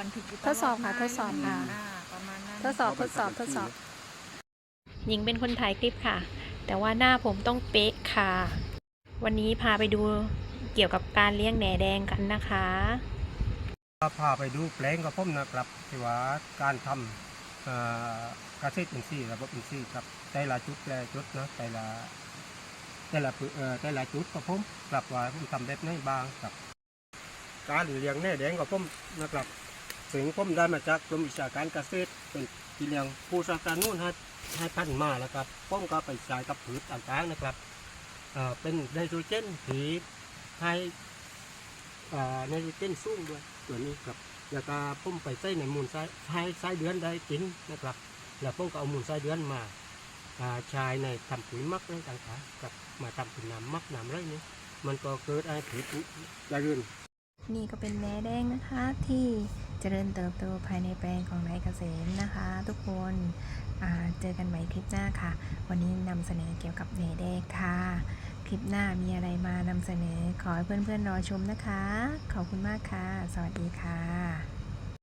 บันทึกยู่ตลทดสอบค่ะไหมทดสอบค่ะาประมาณนั้น ทดสอบทดสอบทดสอบ หญิงเป็นคนถ่ายคลิปค่ะ แต่ว่าหน้าผมต้องเป๊ะค่ะ วันนี้พาไปดูเกี่ยวกับการเลี้ยงแหนแดงกันนะคะ พาไปดูแปลงกับผมนะครับที่ว่าการทำเอ่อเกษตรอินทรีย์ระบบอินทรีย์ครับแต่ละจุดแต่ละจุดนะแต่ละแต่ละพื้นเอ่อแต่ละจุดกับผมกลับว่าผมทำแบบไหนบ้างครับ การเลี้ยงแหน่แดงกับผมนะครับ ถึงผมได้มาจากกรมวิชาการเกษตร เป็นที่เลี้ยงผู้สาการนู่นให้ให้พันมาแล้วครับผมก็ไปใช้กับพืชต่างๆนะครับเอ่อเป็นไนโตรเจนผีให้เอ่อไนโตรเจนสูงด้วยตัวนี้ครับแล้วก็ผมไปใส่ในมูลไส้ให้ไส้เดือนได้กินนะครับ แล้วผมก็เอามูลไส้เดือนมาอ่าใช้ในทำปุ๋ยมักอะไรต่างๆกับมาทำเป็นน้ำมักน้ำอะไรนี้มันก็เกิดไอ้ผิดเจริญนี่ก็เป็นแหนแดงนะคะที่ เจริญเติบโตภายในแปลงของนายเกษมนะคะ ทุกคนเจอกันใหม่คลิปหน้าค่ะ วันนี้นำเสนอเกี่ยวกับเหนเดกค่ะ คลิปหน้ามีอะไรมานำเสนอขอให้เพื่อนๆรอชมนะคะ ขอบคุณมากค่ะ สวัสดีค่ะ